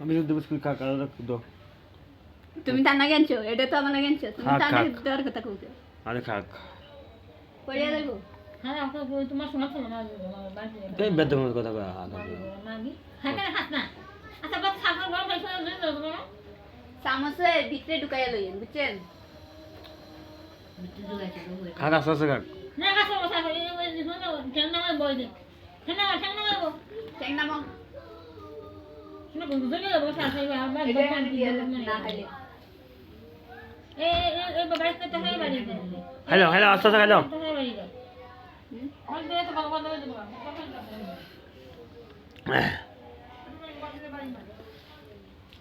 আমি দুধ বিস্কুট কাকা কারও তুমি তার না গেছো এটা তো আমার গেছো তুমি তার না দেওয়ার কথা কইছো। আরে কাক পড়িয়া দেবো হ্যাঁ আপনার তোমার শোনা না কথা হ্যাঁ কেন হাত না? হ্যালো হ্যালো আস্তে আস্তে হ্যালো।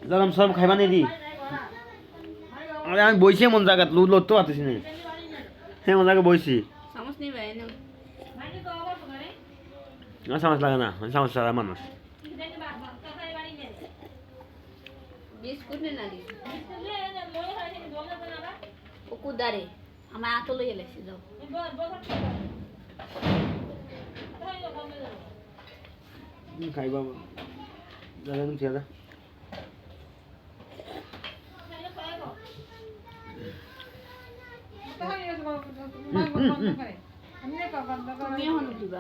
দাম সব খাইবা নি দি। আরে আমি বইছি মন জায়গা লু লড়তে পারতেছি না। হ্যাঁ মন জায়গা বইছি। সমস্যা লাগে না সমস্যা মানুষ। বিস্কুট না দিস। ও কুদারে আমার আতো লই এলেছি যাও। খাই বাবা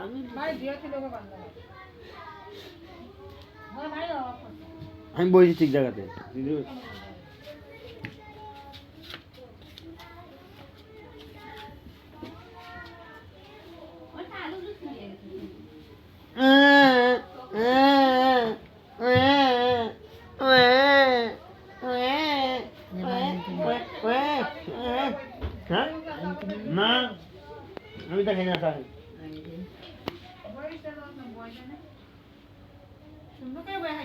আমি ভাই দিয়া ছিল বান্ধব। ভাই আমি বসেছি ঠিক জায়গাতে। না আমি দেখাই না তাহলে। সুন্দর করে বয়ে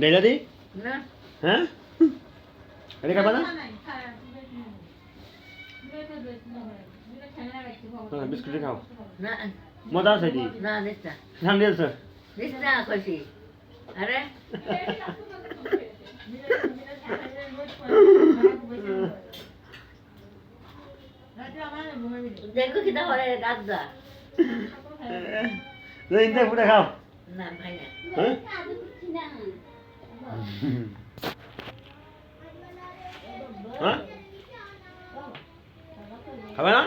ডেলা দি হ্যাঁ? এটা খাবা না হ্যাঁ, বিস্কুট খাও। মজা আছে দি নাম দিয়েছে? అరే দেখো কি তাহলে রাত দা রইন দে পুরা খাও না ভাই না হ্যাঁ হ্যাঁ খাবে না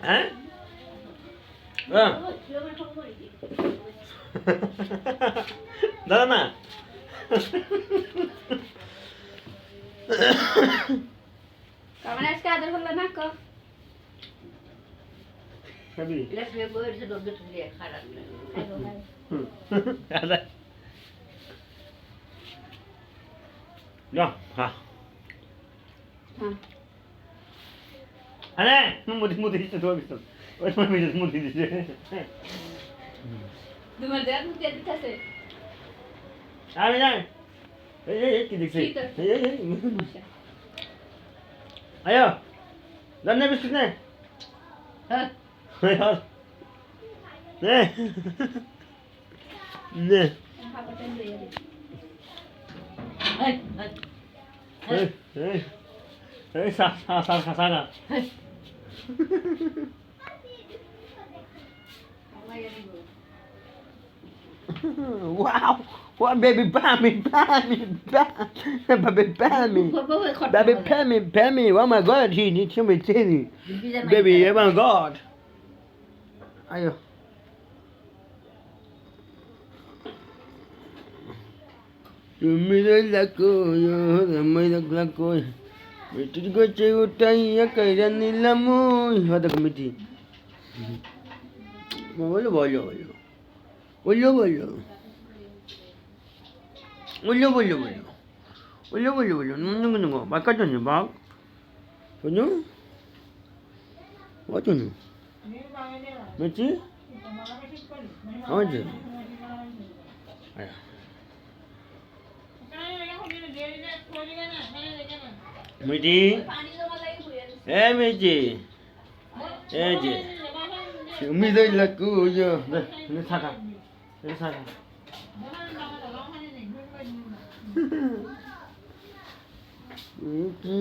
হ্যাঁ não é Dana! Calma na escada, eu vou levar na cama. Cadê? Ele é meu amor, eu não vou te ver, caralho. Não, tá. Ah, né? Não mude, mude isso, eu tô avistando. ওই সময় মিলে মুদি দিচ্ছে তোমার দেয়া মুখে দিতেছে। আমি না এই এই কি দেখছি? এই এই এই। আয়ো জানে বিস্কুট নে। হ্যাঁ। আয়ো নে। নে। দে এই এই এই সা সা সা সা না wow. What baby Bammy, Bammy, Bammy, Bammy, baby Bammy, Bammy. Oh my God, He, did so be things. Baby, oh my God. Ayo. Tumira lako, yo, ramai lako. Betul kau cewek tanya kairan nilamu. Ada komiti. Mm-hmm. বলো বলো বলো। বলো বলো। বলো বলো বলো। বলো বলো নুন নুন নুন বাকা জন্য বাক। বলো বলো মিটি আমাদের মিটি এ মিটি এই মিদাইলা কুজো নে থাকা নে থাকা কি